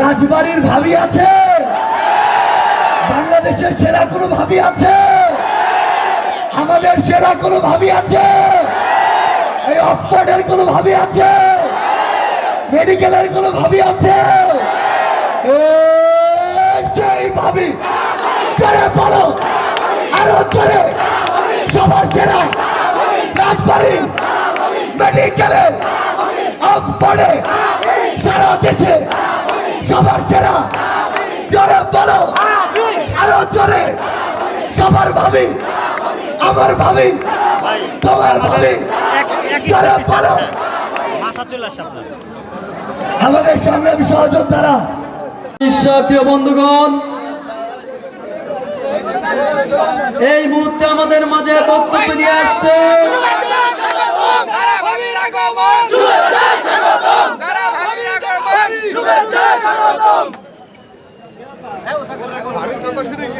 রাজবাড়ির ভাবি আছে। বাংলাদেশের সেরা কোনো ভাবি আছে? আমাদের সেরা কোনো ভাবি আছে? এই অক্সফোর্ডের কোনো ভাবি আছে? মেডিকেলের কোনো ভাবি আছে? সেই ভাবি। চলে বলো। আরও চলে সবার সেরা। রাজবাড়ি। মেডিকেলের অক্সফোর্ডে। সারা দেশে। সবার সেরা। জোরে বলো। আরও জোরে। সবার ভাবি। আমার ভাবি। তোমার ভাবি। জোরে বলো। আমাদের সংগ্রামী সহযোদ্ধারা বন্ধুগণ, এই মুহূর্তে আমাদের মাঝে বক্তব্য নিয়ে আসছে। স্বাগতম